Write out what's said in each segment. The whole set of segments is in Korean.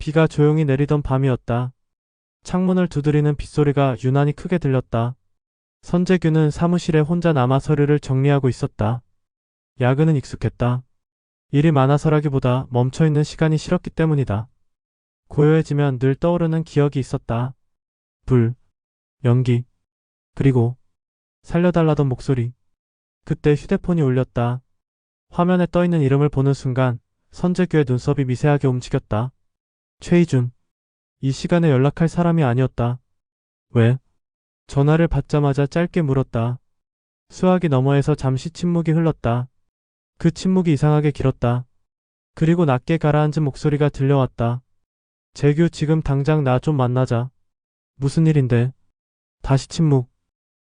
비가 조용히 내리던 밤이었다. 창문을 두드리는 빗소리가 유난히 크게 들렸다. 선재규는 사무실에 혼자 남아 서류를 정리하고 있었다. 야근은 익숙했다. 일이 많아서라기보다 멈춰있는 시간이 싫었기 때문이다. 고요해지면 늘 떠오르는 기억이 있었다. 불, 연기, 그리고 살려달라던 목소리. 그때 휴대폰이 울렸다. 화면에 떠있는 이름을 보는 순간 선재규의 눈썹이 미세하게 움직였다. 최희준. 이 시간에 연락할 사람이 아니었다. 왜? 전화를 받자마자 짧게 물었다. 수화기 너머에서 잠시 침묵이 흘렀다. 그 침묵이 이상하게 길었다. 그리고 낮게 가라앉은 목소리가 들려왔다. 재규 지금 당장 나 좀 만나자. 무슨 일인데? 다시 침묵.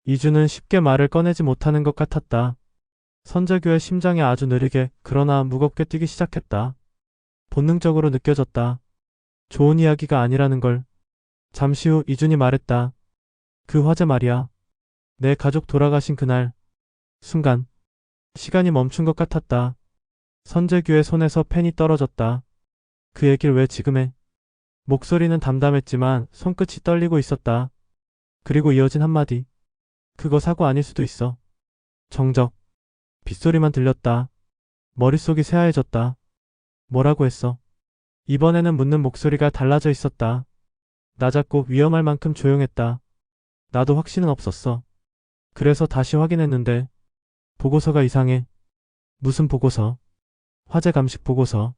이주는 쉽게 말을 꺼내지 못하는 것 같았다. 선재규의 심장이 아주 느리게 그러나 무겁게 뛰기 시작했다. 본능적으로 느껴졌다. 좋은 이야기가 아니라는 걸. 잠시 후 이준이 말했다. 그 화제 말이야. 내 가족 돌아가신 그날. 순간. 시간이 멈춘 것 같았다. 선재규의 손에서 펜이 떨어졌다. 그 얘길 왜 지금 해? 목소리는 담담했지만 손끝이 떨리고 있었다. 그리고 이어진 한마디. 그거 사고 아닐 수도 있어. 정적. 빗소리만 들렸다. 머릿속이 새하얘졌다. 뭐라고 했어? 이번에는 묻는 목소리가 달라져 있었다. 낮았고 위험할 만큼 조용했다. 나도 확신은 없었어. 그래서 다시 확인했는데 보고서가 이상해. 무슨 보고서? 화재 감식 보고서.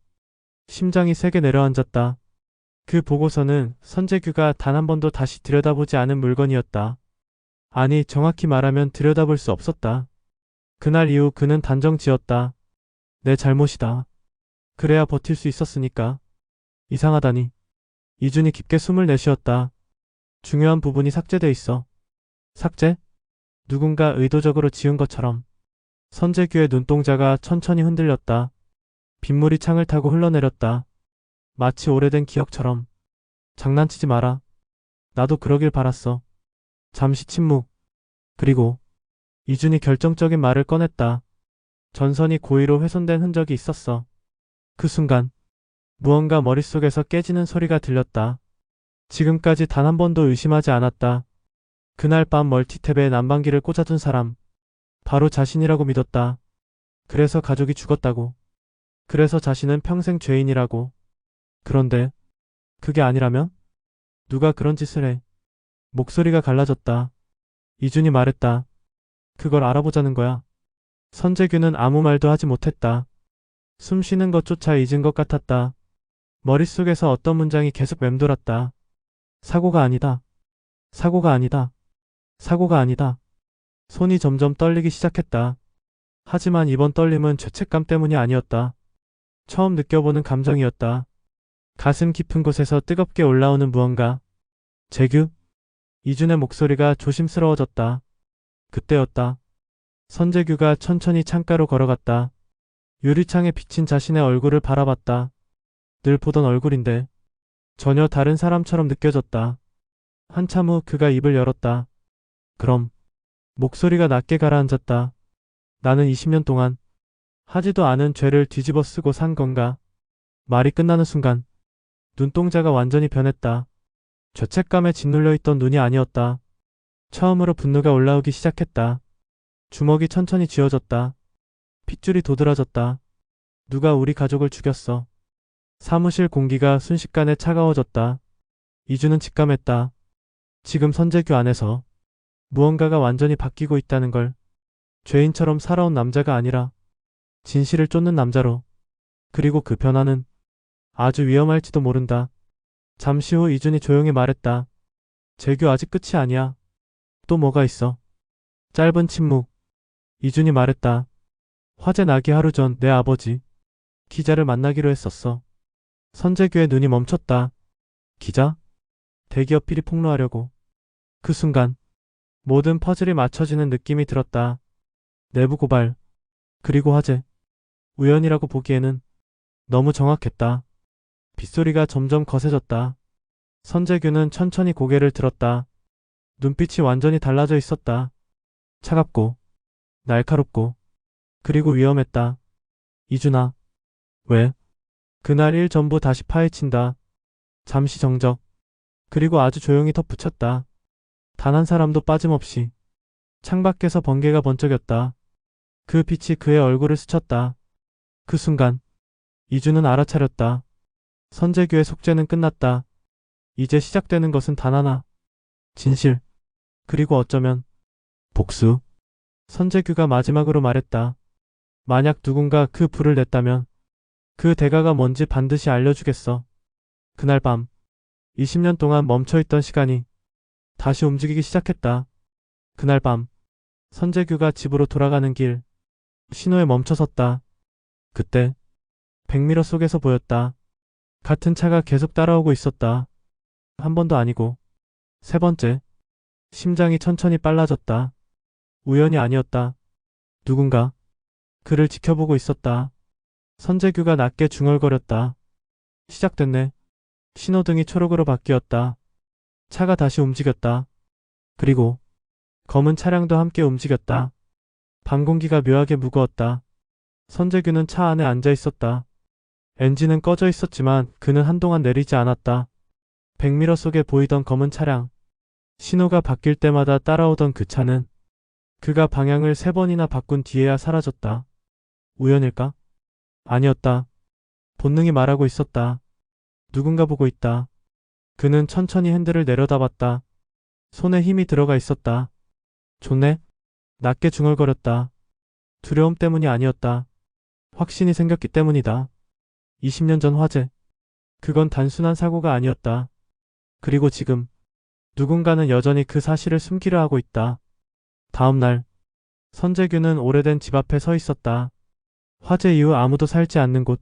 심장이 세게 내려앉았다. 그 보고서는 선재규가 단 한 번도 다시 들여다보지 않은 물건이었다. 아니, 정확히 말하면 들여다볼 수 없었다. 그날 이후 그는 단정 지었다. 내 잘못이다. 그래야 버틸 수 있었으니까. 이상하다니. 이준이 깊게 숨을 내쉬었다. 중요한 부분이 삭제돼 있어. 삭제? 누군가 의도적으로 지은 것처럼. 선재규의 눈동자가 천천히 흔들렸다. 빗물이 창을 타고 흘러내렸다. 마치 오래된 기억처럼. 장난치지 마라. 나도 그러길 바랐어. 잠시 침묵. 그리고 이준이 결정적인 말을 꺼냈다. 전선이 고의로 훼손된 흔적이 있었어. 그 순간 무언가 머릿속에서 깨지는 소리가 들렸다. 지금까지 단 한 번도 의심하지 않았다. 그날 밤 멀티탭에 난방기를 꽂아둔 사람. 바로 자신이라고 믿었다. 그래서 가족이 죽었다고. 그래서 자신은 평생 죄인이라고. 그런데 그게 아니라면? 누가 그런 짓을 해? 목소리가 갈라졌다. 이준이 말했다. 그걸 알아보자는 거야. 선재규는 아무 말도 하지 못했다. 숨 쉬는 것조차 잊은 것 같았다. 머릿속에서 어떤 문장이 계속 맴돌았다. 사고가 아니다. 사고가 아니다. 사고가 아니다. 손이 점점 떨리기 시작했다. 하지만 이번 떨림은 죄책감 때문이 아니었다. 처음 느껴보는 감정이었다. 가슴 깊은 곳에서 뜨겁게 올라오는 무언가. 재규? 이준의 목소리가 조심스러워졌다. 그때였다. 선재규가 천천히 창가로 걸어갔다. 유리창에 비친 자신의 얼굴을 바라봤다. 늘 보던 얼굴인데 전혀 다른 사람처럼 느껴졌다. 한참 후 그가 입을 열었다. 그럼 목소리가 낮게 가라앉았다. 나는 20년 동안 하지도 않은 죄를 뒤집어 쓰고 산 건가? 말이 끝나는 순간 눈동자가 완전히 변했다. 죄책감에 짓눌려 있던 눈이 아니었다. 처음으로 분노가 올라오기 시작했다. 주먹이 천천히 쥐어졌다. 핏줄이 도드라졌다. 누가 우리 가족을 죽였어. 사무실 공기가 순식간에 차가워졌다. 이주는 직감했다. 지금 선재규 안에서 무언가가 완전히 바뀌고 있다는 걸 죄인처럼 살아온 남자가 아니라 진실을 쫓는 남자로 그리고 그 변화는 아주 위험할지도 모른다. 잠시 후 이준이 조용히 말했다. 재규 아직 끝이 아니야. 또 뭐가 있어? 짧은 침묵. 이준이 말했다. 화재 나기 하루 전 내 아버지 기자를 만나기로 했었어. 선재규의 눈이 멈췄다. 기자? 대기업 비리 폭로하려고. 그 순간 모든 퍼즐이 맞춰지는 느낌이 들었다. 내부 고발, 그리고 화재. 우연이라고 보기에는 너무 정확했다. 빗소리가 점점 거세졌다. 선재규는 천천히 고개를 들었다. 눈빛이 완전히 달라져 있었다. 차갑고, 날카롭고, 그리고 위험했다. 이준아, 왜? 그날 일 전부 다시 파헤친다. 잠시 정적. 그리고 아주 조용히 덧붙였다. 단 한 사람도 빠짐없이. 창밖에서 번개가 번쩍였다. 그 빛이 그의 얼굴을 스쳤다. 그 순간 이주는 알아차렸다. 선재규의 속죄는 끝났다. 이제 시작되는 것은 단 하나. 진실. 그리고 어쩌면 복수. 선재규가 마지막으로 말했다. 만약 누군가 그 불을 냈다면 그 대가가 뭔지 반드시 알려주겠어. 그날 밤 20년 동안 멈춰있던 시간이 다시 움직이기 시작했다. 그날 밤 선재규가 집으로 돌아가는 길 신호에 멈춰섰다. 그때 백미러 속에서 보였다. 같은 차가 계속 따라오고 있었다. 한 번도 아니고 세 번째 심장이 천천히 빨라졌다. 우연이 아니었다. 누군가 그를 지켜보고 있었다. 선재규가 낮게 중얼거렸다. 시작됐네. 신호등이 초록으로 바뀌었다. 차가 다시 움직였다. 그리고 검은 차량도 함께 움직였다. 방 공기가 묘하게 무거웠다. 선재규는 차 안에 앉아 있었다. 엔진은 꺼져 있었지만 그는 한동안 내리지 않았다. 백미러 속에 보이던 검은 차량. 신호가 바뀔 때마다 따라오던 그 차는 그가 방향을 세 번이나 바꾼 뒤에야 사라졌다. 우연일까? 아니었다. 본능이 말하고 있었다. 누군가 보고 있다. 그는 천천히 핸들을 내려다봤다. 손에 힘이 들어가 있었다. 좋네. 낮게 중얼거렸다. 두려움 때문이 아니었다. 확신이 생겼기 때문이다. 20년 전 화재. 그건 단순한 사고가 아니었다. 그리고 지금 누군가는 여전히 그 사실을 숨기려 하고 있다. 다음 날 선재규는 오래된 집 앞에 서 있었다. 화재 이후 아무도 살지 않는 곳.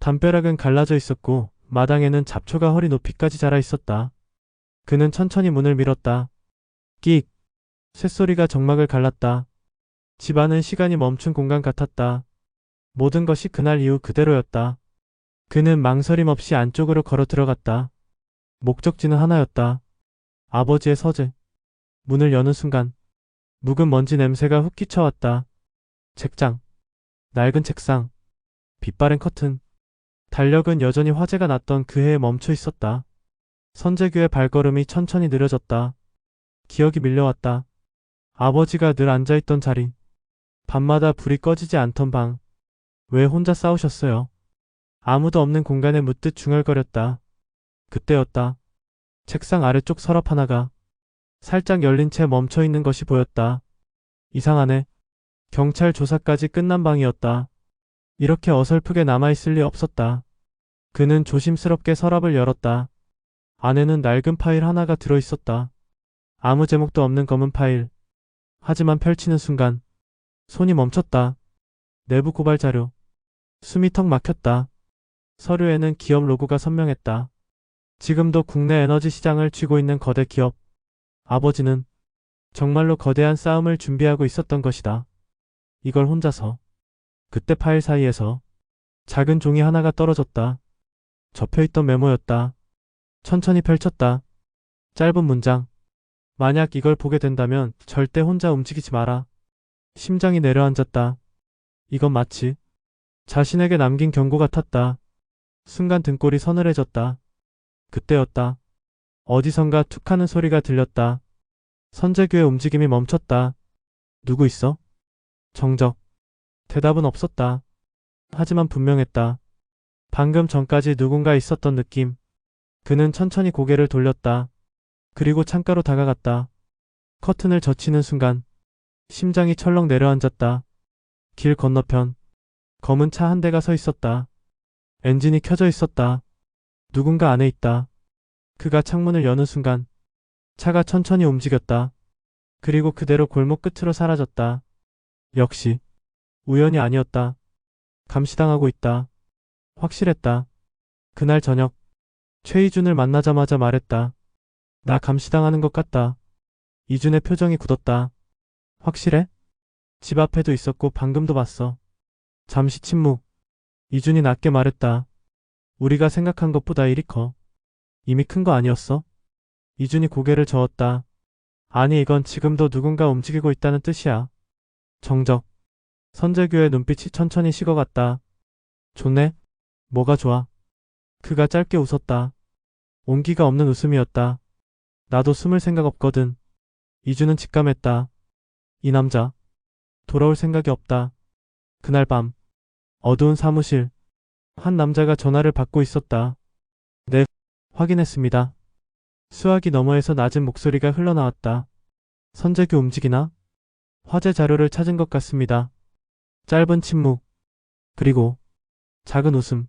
담벼락은 갈라져 있었고 마당에는 잡초가 허리 높이까지 자라 있었다. 그는 천천히 문을 밀었다. 끽. 쇳소리가 정막을 갈랐다. 집안은 시간이 멈춘 공간 같았다. 모든 것이 그날 이후 그대로였다. 그는 망설임 없이 안쪽으로 걸어 들어갔다. 목적지는 하나였다. 아버지의 서재. 문을 여는 순간 묵은 먼지 냄새가 훅 끼쳐왔다. 책장. 낡은 책상. 빛바랜 커튼. 달력은 여전히 화재가 났던 그 해에 멈춰 있었다. 선재규의 발걸음이 천천히 느려졌다. 기억이 밀려왔다. 아버지가 늘 앉아있던 자리. 밤마다 불이 꺼지지 않던 방. 왜 혼자 싸우셨어요? 아무도 없는 공간에 묻듯 중얼거렸다. 그때였다. 책상 아래쪽 서랍 하나가 살짝 열린 채 멈춰 있는 것이 보였다. 이상하네. 경찰 조사까지 끝난 방이었다. 이렇게 어설프게 남아있을 리 없었다. 그는 조심스럽게 서랍을 열었다. 안에는 낡은 파일 하나가 들어있었다. 아무 제목도 없는 검은 파일. 하지만 펼치는 순간 손이 멈췄다. 내부 고발 자료. 숨이 턱 막혔다. 서류에는 기업 로고가 선명했다. 지금도 국내 에너지 시장을 쥐고 있는 거대 기업. 아버지는 정말로 거대한 싸움을 준비하고 있었던 것이다. 이걸 혼자서. 그때 파일 사이에서 작은 종이 하나가 떨어졌다. 접혀있던 메모였다. 천천히 펼쳤다. 짧은 문장. 만약 이걸 보게 된다면 절대 혼자 움직이지 마라. 심장이 내려앉았다. 이건 마치 자신에게 남긴 경고 같았다. 순간 등골이 서늘해졌다. 그때였다. 어디선가 툭 하는 소리가 들렸다. 선재규의 움직임이 멈췄다. 누구 있어? 정적. 대답은 없었다. 하지만 분명했다. 방금 전까지 누군가 있었던 느낌. 그는 천천히 고개를 돌렸다. 그리고 창가로 다가갔다. 커튼을 젖히는 순간 심장이 철렁 내려앉았다. 길 건너편 검은 차 한 대가 서 있었다. 엔진이 켜져 있었다. 누군가 안에 있다. 그가 창문을 여는 순간 차가 천천히 움직였다. 그리고 그대로 골목 끝으로 사라졌다. 역시 우연이 아니었다. 감시당하고 있다. 확실했다. 그날 저녁 최희준을 만나자마자 말했다. 나 감시당하는 것 같다. 이준의 표정이 굳었다. 확실해? 집 앞에도 있었고 방금도 봤어. 잠시 침묵. 이준이 낮게 말했다. 우리가 생각한 것보다 일이 커. 이미 큰 거 아니었어? 이준이 고개를 저었다. 아니 이건 지금도 누군가 움직이고 있다는 뜻이야. 정적. 선재규의 눈빛이 천천히 식어갔다. 좋네. 뭐가 좋아. 그가 짧게 웃었다. 온기가 없는 웃음이었다. 나도 숨을 생각 없거든. 이주는 직감했다. 이 남자. 돌아올 생각이 없다. 그날 밤. 어두운 사무실. 한 남자가 전화를 받고 있었다. 네, 확인했습니다. 수화기 너머에서 낮은 목소리가 흘러나왔다. 선재규 움직이나? 화재 자료를 찾은 것 같습니다. 짧은 침묵. 그리고 작은 웃음.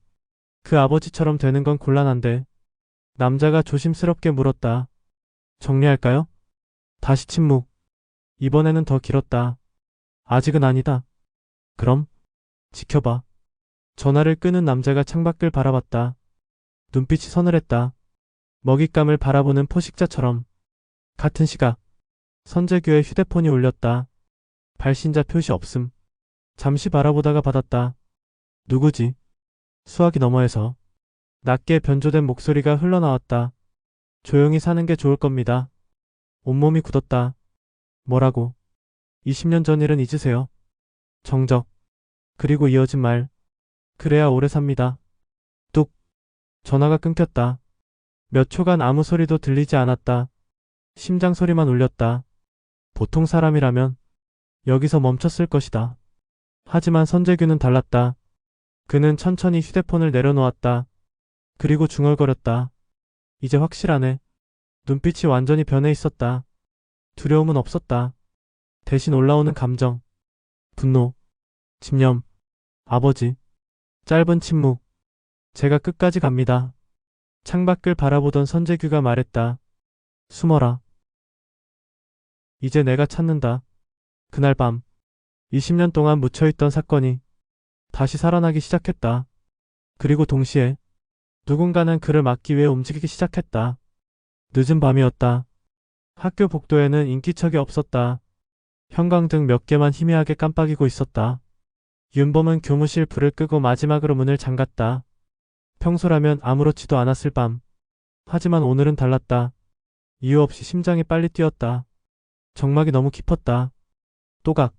그 아버지처럼 되는 건 곤란한데. 남자가 조심스럽게 물었다. 정리할까요? 다시 침묵. 이번에는 더 길었다. 아직은 아니다. 그럼 지켜봐. 전화를 끄는 남자가 창밖을 바라봤다. 눈빛이 서늘했다. 먹잇감을 바라보는 포식자처럼. 같은 시각. 선재규의 휴대폰이 울렸다. 발신자 표시 없음. 잠시 바라보다가 받았다. 누구지? 수화기 너머에서 낮게 변조된 목소리가 흘러나왔다. 조용히 사는 게 좋을 겁니다. 온몸이 굳었다. 뭐라고? 20년 전 일은 잊으세요. 정적. 그리고 이어진 말. 그래야 오래 삽니다. 뚝. 전화가 끊겼다. 몇 초간 아무 소리도 들리지 않았다. 심장 소리만 울렸다. 보통 사람이라면 여기서 멈췄을 것이다. 하지만 선재규는 달랐다. 그는 천천히 휴대폰을 내려놓았다. 그리고 중얼거렸다. 이제 확실하네. 눈빛이 완전히 변해 있었다. 두려움은 없었다. 대신 올라오는 감정. 분노. 집념. 아버지. 짧은 침묵. 제가 끝까지 갑니다. 창밖을 바라보던 선재규가 말했다. 숨어라. 이제 내가 찾는다. 그날 밤. 20년 동안 묻혀있던 사건이 다시 살아나기 시작했다. 그리고 동시에 누군가는 그를 막기 위해 움직이기 시작했다. 늦은 밤이었다. 학교 복도에는 인기척이 없었다. 형광등 몇 개만 희미하게 깜빡이고 있었다. 윤범은 교무실 불을 끄고 마지막으로 문을 잠갔다. 평소라면 아무렇지도 않았을 밤. 하지만 오늘은 달랐다. 이유 없이 심장이 빨리 뛰었다. 정막이 너무 깊었다. 또각,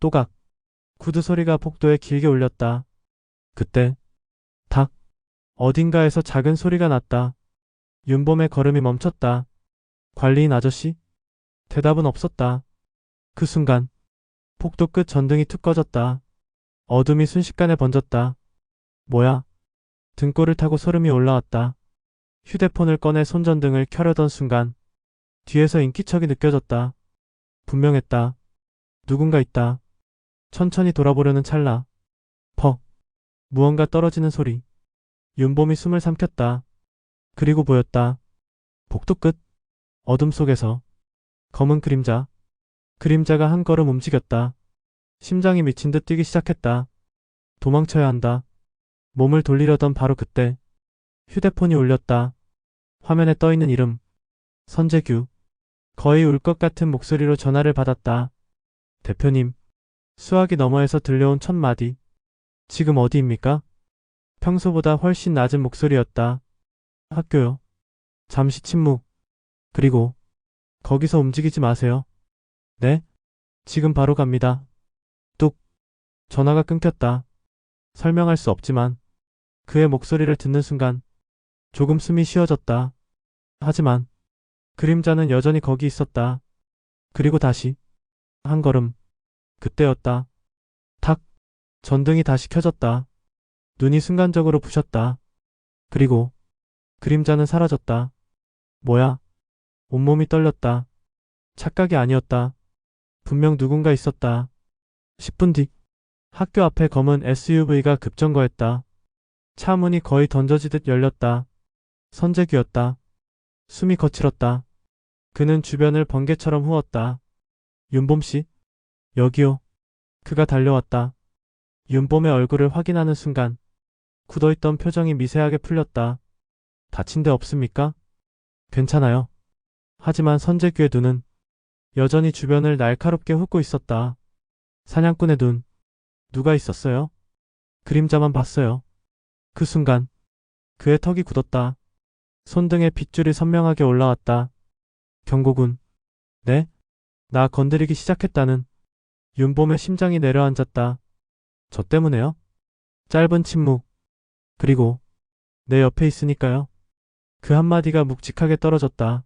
또각. 구두 소리가 복도에 길게 울렸다. 그때 탁 어딘가에서 작은 소리가 났다. 윤범의 걸음이 멈췄다. 관리인 아저씨? 대답은 없었다. 그 순간 복도 끝 전등이 툭 꺼졌다. 어둠이 순식간에 번졌다. 뭐야? 등골을 타고 소름이 올라왔다. 휴대폰을 꺼내 손전등을 켜려던 순간 뒤에서 인기척이 느껴졌다. 분명했다. 누군가 있다. 천천히 돌아보려는 찰나. 퍽. 무언가 떨어지는 소리. 윤봄이 숨을 삼켰다. 그리고 보였다. 복도 끝. 어둠 속에서. 검은 그림자. 그림자가 한 걸음 움직였다. 심장이 미친 듯 뛰기 시작했다. 도망쳐야 한다. 몸을 돌리려던 바로 그때. 휴대폰이 울렸다. 화면에 떠있는 이름. 선재규. 거의 울 것 같은 목소리로 전화를 받았다. 대표님. 수화기 너머에서 들려온 첫 마디. 지금 어디입니까? 평소보다 훨씬 낮은 목소리였다. 학교요. 잠시 침묵. 그리고 거기서 움직이지 마세요. 네? 지금 바로 갑니다. 뚝. 전화가 끊겼다. 설명할 수 없지만 그의 목소리를 듣는 순간 조금 숨이 쉬어졌다. 하지만 그림자는 여전히 거기 있었다. 그리고 다시 한 걸음. 그때였다. 탁. 전등이 다시 켜졌다. 눈이 순간적으로 부셨다. 그리고 그림자는 사라졌다. 뭐야? 온몸이 떨렸다. 착각이 아니었다. 분명 누군가 있었다. 10분 뒤 학교 앞에 검은 SUV가 급정거했다. 차 문이 거의 던져지듯 열렸다. 선재규였다. 숨이 거칠었다. 그는 주변을 번개처럼 후었다. 윤봄씨? 여기요. 그가 달려왔다. 윤봄의 얼굴을 확인하는 순간 굳어있던 표정이 미세하게 풀렸다. 다친 데 없습니까? 괜찮아요. 하지만 선재규의 눈은 여전히 주변을 날카롭게 훑고 있었다. 사냥꾼의 눈. 누가 있었어요? 그림자만 봤어요. 그 순간 그의 턱이 굳었다. 손등에 빗줄이 선명하게 올라왔다. 경고군. 네? 나 건드리기 시작했다는 윤봄의 심장이 내려앉았다. 저 때문에요? 짧은 침묵. 그리고 내 옆에 있으니까요. 그 한마디가 묵직하게 떨어졌다.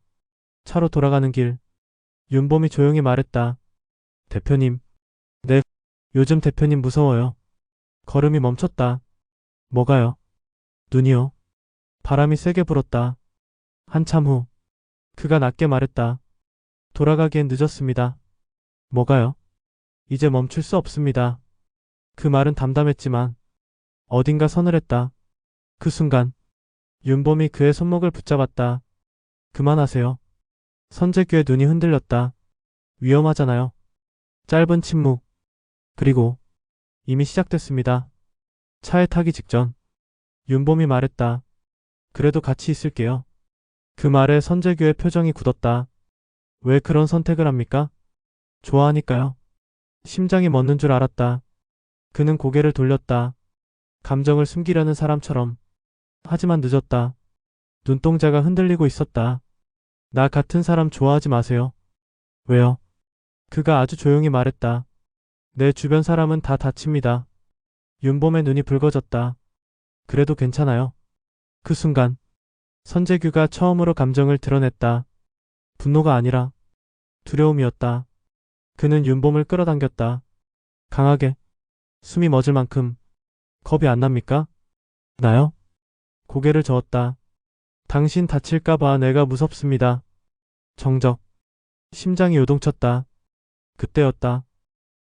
차로 돌아가는 길. 윤봄이 조용히 말했다. 대표님. 네. 요즘 대표님 무서워요. 걸음이 멈췄다. 뭐가요? 눈이요. 바람이 세게 불었다. 한참 후. 그가 낮게 말했다. 돌아가기엔 늦었습니다. 뭐가요? 이제 멈출 수 없습니다. 그 말은 담담했지만 어딘가 서늘했다. 그 순간 윤봄이 그의 손목을 붙잡았다. 그만하세요. 선재규의 눈이 흔들렸다. 위험하잖아요. 짧은 침묵. 그리고 이미 시작됐습니다. 차에 타기 직전 윤봄이 말했다. 그래도 같이 있을게요. 그 말에 선재규의 표정이 굳었다. 왜 그런 선택을 합니까? 좋아하니까요. 심장이 멎는 줄 알았다. 그는 고개를 돌렸다. 감정을 숨기려는 사람처럼. 하지만 늦었다. 눈동자가 흔들리고 있었다. 나 같은 사람 좋아하지 마세요. 왜요? 그가 아주 조용히 말했다. 내 주변 사람은 다 다칩니다. 윤봄의 눈이 붉어졌다. 그래도 괜찮아요. 그 순간 선재규가 처음으로 감정을 드러냈다. 분노가 아니라 두려움이었다. 그는 윤봄을 끌어당겼다. 강하게 숨이 멎을 만큼 겁이 안 납니까? 나요? 고개를 저었다. 당신 다칠까봐 내가 무섭습니다. 정적. 심장이 요동쳤다. 그때였다.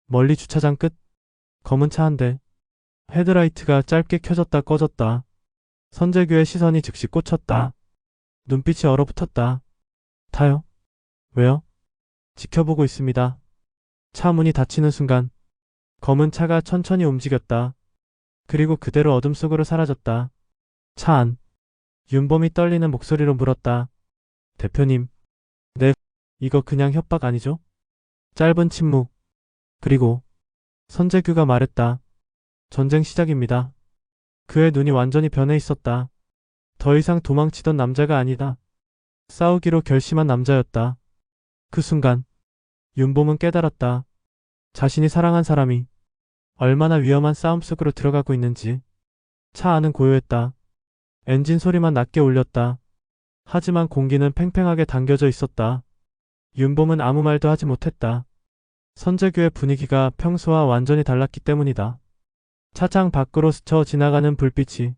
멀리 주차장 끝. 검은 차 한 대. 헤드라이트가 짧게 켜졌다 꺼졌다. 선재규의 시선이 즉시 꽂혔다. 눈빛이 얼어붙었다. 타요? 왜요? 지켜보고 있습니다. 차 문이 닫히는 순간 검은 차가 천천히 움직였다. 그리고 그대로 어둠 속으로 사라졌다. 차 안. 윤범이 떨리는 목소리로 물었다. 대표님. 네. 이거 그냥 협박 아니죠? 짧은 침묵. 그리고 선재규가 말했다. 전쟁 시작입니다. 그의 눈이 완전히 변해 있었다. 더 이상 도망치던 남자가 아니다. 싸우기로 결심한 남자였다. 그 순간 윤봄은 깨달았다. 자신이 사랑한 사람이 얼마나 위험한 싸움 속으로 들어가고 있는지. 차 안은 고요했다. 엔진 소리만 낮게 울렸다. 하지만 공기는 팽팽하게 당겨져 있었다. 윤봄은 아무 말도 하지 못했다. 선재규의 분위기가 평소와 완전히 달랐기 때문이다. 차장 밖으로 스쳐 지나가는 불빛이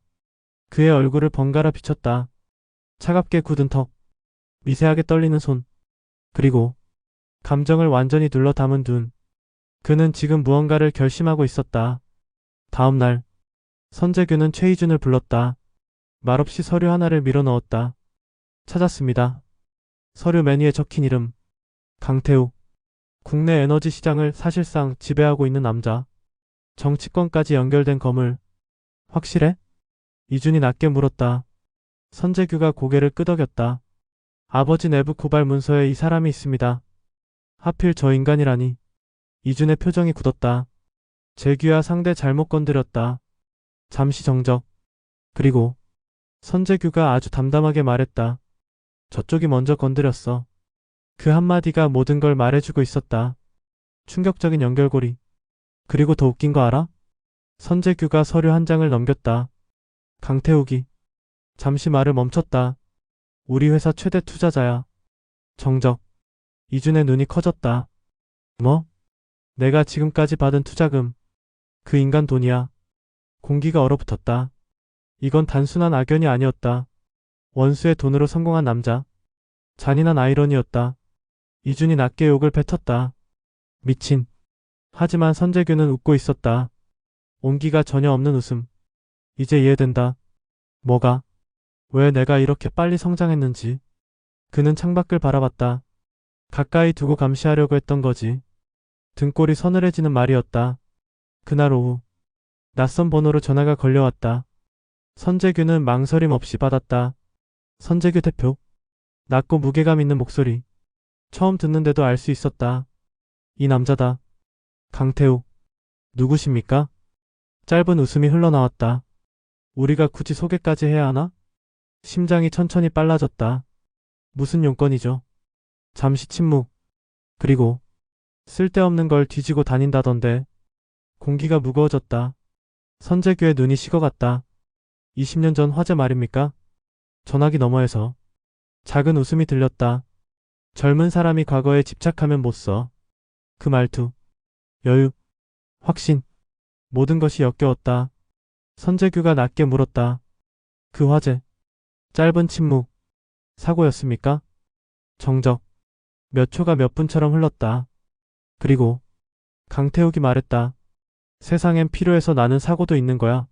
그의 얼굴을 번갈아 비쳤다. 차갑게 굳은 턱, 미세하게 떨리는 손, 그리고 감정을 완전히 눌러 담은 눈. 그는 지금 무언가를 결심하고 있었다. 다음 날, 선재규는 최희준을 불렀다. 말없이 서류 하나를 밀어 넣었다. 찾았습니다. 서류 메뉴에 적힌 이름. 강태욱. 국내 에너지 시장을 사실상 지배하고 있는 남자. 정치권까지 연결된 거물. 확실해? 이준이 낮게 물었다. 선재규가 고개를 끄덕였다. 아버지 내부 고발 문서에 이 사람이 있습니다. 하필 저 인간이라니. 이준의 표정이 굳었다. 재규야 상대 잘못 건드렸다. 잠시 정적. 그리고 선재규가 아주 담담하게 말했다. 저쪽이 먼저 건드렸어. 그 한마디가 모든 걸 말해주고 있었다. 충격적인 연결고리. 그리고 더 웃긴 거 알아? 선재규가 서류 한 장을 넘겼다. 강태욱이 잠시 말을 멈췄다. 우리 회사 최대 투자자야. 정적. 이준의 눈이 커졌다. 뭐? 내가 지금까지 받은 투자금. 그 인간 돈이야. 공기가 얼어붙었다. 이건 단순한 악연이 아니었다. 원수의 돈으로 성공한 남자. 잔인한 아이러니였다. 이준이 낮게 욕을 뱉었다. 미친. 하지만 선재규는 웃고 있었다. 온기가 전혀 없는 웃음. 이제 이해된다. 뭐가? 왜 내가 이렇게 빨리 성장했는지. 그는 창밖을 바라봤다. 가까이 두고 감시하려고 했던 거지. 등골이 서늘해지는 말이었다. 그날 오후 낯선 번호로 전화가 걸려왔다. 선재규는 망설임 없이 받았다. 선재규 대표. 낮고 무게감 있는 목소리. 처음 듣는데도 알 수 있었다. 이 남자다. 강태욱. 누구십니까? 짧은 웃음이 흘러나왔다. 우리가 굳이 소개까지 해야 하나? 심장이 천천히 빨라졌다. 무슨 용건이죠? 잠시 침묵. 그리고 쓸데없는 걸 뒤지고 다닌다던데. 공기가 무거워졌다. 선재규의 눈이 식어갔다. 20년 전 화제 말입니까? 전화기 너머에서 작은 웃음이 들렸다. 젊은 사람이 과거에 집착하면 못 써. 그 말투, 여유, 확신, 모든 것이 역겨웠다. 선재규가 낮게 물었다. 그 화제, 짧은 침묵, 사고였습니까? 정적, 몇 초가 몇 분처럼 흘렀다. 그리고 강태욱이 말했다. 세상엔 필요해서 나는 사고도 있는 거야.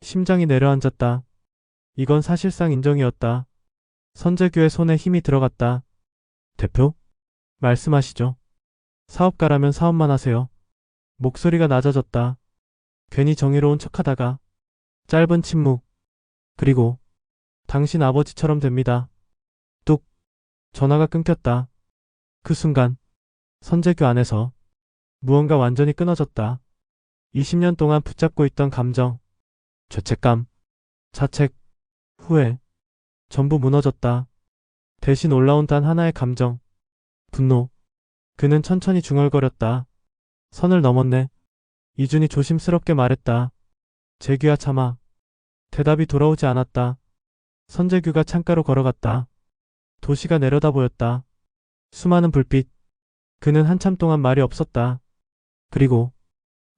심장이 내려앉았다. 이건 사실상 인정이었다. 선재규의 손에 힘이 들어갔다. 대표? 말씀하시죠. 사업가라면 사업만 하세요. 목소리가 낮아졌다. 괜히 정의로운 척하다가 짧은 침묵. 그리고 당신 아버지처럼 됩니다. 뚝. 전화가 끊겼다. 그 순간 선재규 안에서 무언가 완전히 끊어졌다. 20년 동안 붙잡고 있던 감정, 죄책감, 자책, 후회, 전부 무너졌다. 대신 올라온 단 하나의 감정, 분노. 그는 천천히 중얼거렸다. 선을 넘었네. 이준이 조심스럽게 말했다. 재규야 참아. 대답이 돌아오지 않았다. 선재규가 창가로 걸어갔다. 도시가 내려다 보였다. 수많은 불빛. 그는 한참 동안 말이 없었다. 그리고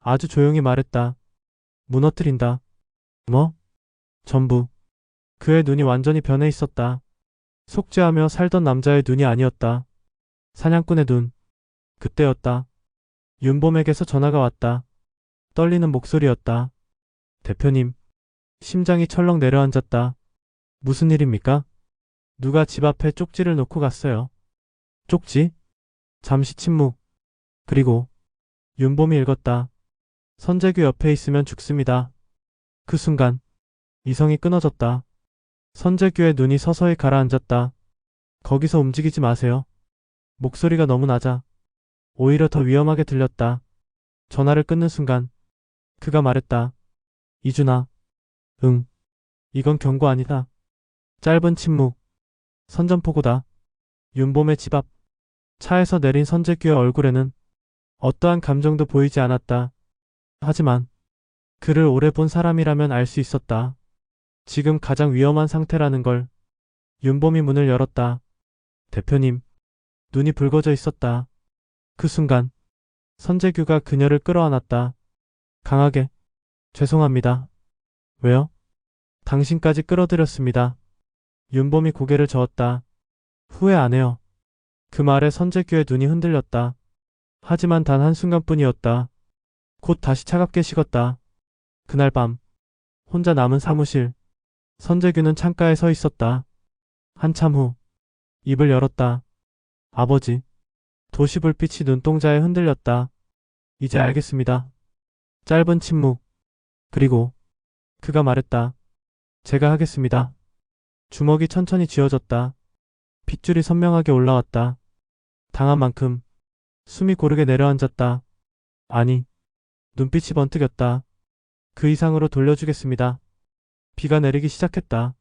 아주 조용히 말했다. 무너뜨린다. 뭐? 전부. 그의 눈이 완전히 변해 있었다. 속죄하며 살던 남자의 눈이 아니었다. 사냥꾼의 눈. 그때였다. 윤봄에게서 전화가 왔다. 떨리는 목소리였다. 대표님. 심장이 철렁 내려앉았다. 무슨 일입니까? 누가 집 앞에 쪽지를 놓고 갔어요. 쪽지? 잠시 침묵. 그리고 윤봄이 읽었다. 선재규 옆에 있으면 죽습니다. 그 순간 이성이 끊어졌다. 선재규의 눈이 서서히 가라앉았다. 거기서 움직이지 마세요. 목소리가 너무 낮아. 오히려 더 위험하게 들렸다. 전화를 끊는 순간 그가 말했다. 이준아. 응. 이건 경고 아니다. 짧은 침묵. 선전포고다. 윤봄의 집 앞. 차에서 내린 선재규의 얼굴에는 어떠한 감정도 보이지 않았다. 하지만 그를 오래 본 사람이라면 알 수 있었다. 지금 가장 위험한 상태라는 걸. 윤봄이 문을 열었다. 대표님. 눈이 붉어져 있었다. 그 순간 선재규가 그녀를 끌어안았다. 강하게. 죄송합니다. 왜요? 당신까지 끌어들였습니다. 윤봄이 고개를 저었다. 후회 안 해요. 그 말에 선재규의 눈이 흔들렸다. 하지만 단 한순간뿐이었다. 곧 다시 차갑게 식었다. 그날 밤 혼자 남은 사무실 선재규는 창가에 서 있었다. 한참 후 입을 열었다. 아버지 도시 불빛이 눈동자에 흔들렸다. 이제 알겠습니다. 짧은 침묵 그리고 그가 말했다. 제가 하겠습니다. 주먹이 천천히 쥐어졌다. 핏줄이 선명하게 올라왔다. 당한 만큼 숨이 고르게 내려앉았다. 아니, 눈빛이 번뜩였다. 그 이상으로 돌려주겠습니다. 비가 내리기 시작했다.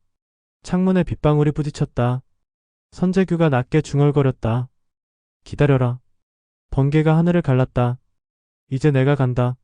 창문에 빗방울이 부딪혔다. 선재규가 낮게 중얼거렸다. 기다려라. 번개가 하늘을 갈랐다. 이제 내가 간다.